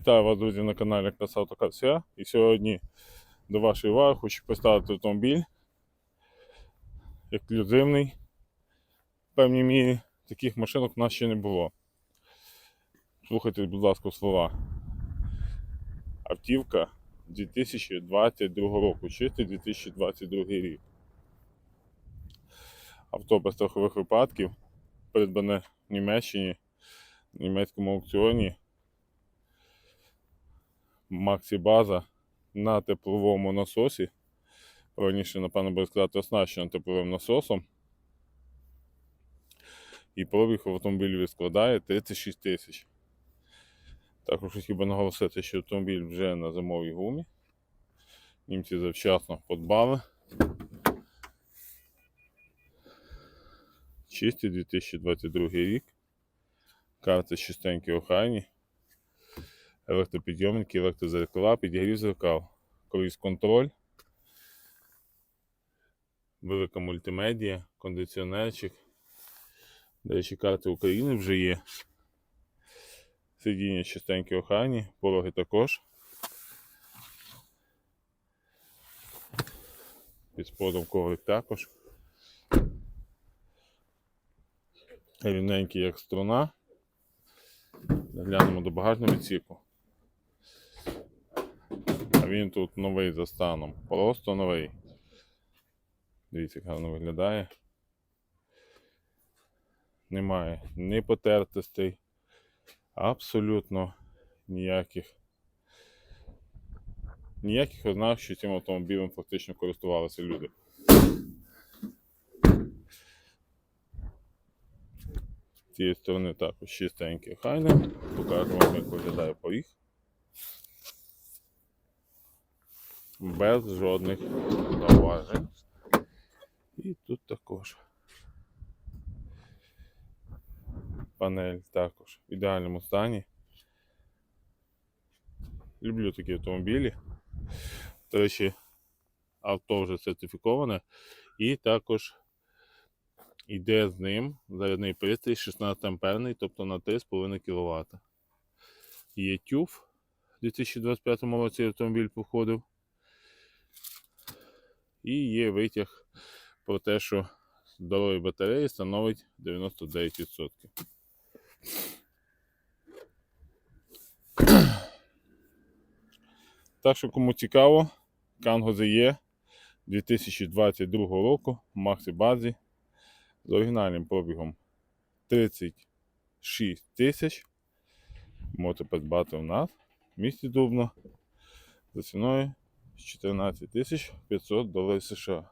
Вітаю вас, друзі, на каналі Краса Автокарсія. І сьогодні до вашої уваги хочу представити автомобіль ексклюзивний. В певній мірі таких машинок в нас ще не було. Слухайте, будь ласка, слова. Автівка 2022 року, чистий 2022 рік. Авто без страхових випадків, придбане в Німеччині, в німецькому аукціоні. Максі База на тепловому насосі. Раніше, напевно, буде сказати, оснащена тепловим насосом. І пробіг в автомобілі складає 36 тисяч. Також би наголосити, що автомобіль вже на зимовій гумі. Німці завчасно подбали. Чистий 2022 рік. Карти чистенькі охайні електропідйомники, електрозеркала, підігрів зеркал, круїз контроль, велика мультимедія, кондиціонерчик. До речі, карти України вже є. Сидіння чистенькі охайні, пороги також. Під сподом коврик також. Рівненький як струна. Глянемо до багажного відсіку. Він тут новий за станом. Просто новий. Дивіться, як гарно виглядає. Немає ні потертостей, абсолютно ніяких. Ніяких ознак, що цим автомобілем фактично користувалися люди. З цієї сторони також чистенький хайне. Покажу вам, як виглядає поріг. Без жодних зауважень. І тут також панель також в ідеальному стані. Люблю такі автомобілі. До речі, авто вже сертифіковане і також йде з ним зарядний пристрій 16 амперний, тобто на 3,5 кВт. Є TÜV. У 2025 році автомобіль походив. І є витяг про те, що здоров'я батареї становить 99%. Так що, кому цікаво, Канго ZE 2022 року в Максі Базі з оригінальним пробігом 36 тисяч. Можете придбати у нас в місті Дубно за ціною 14 тисяч 500 доларів США.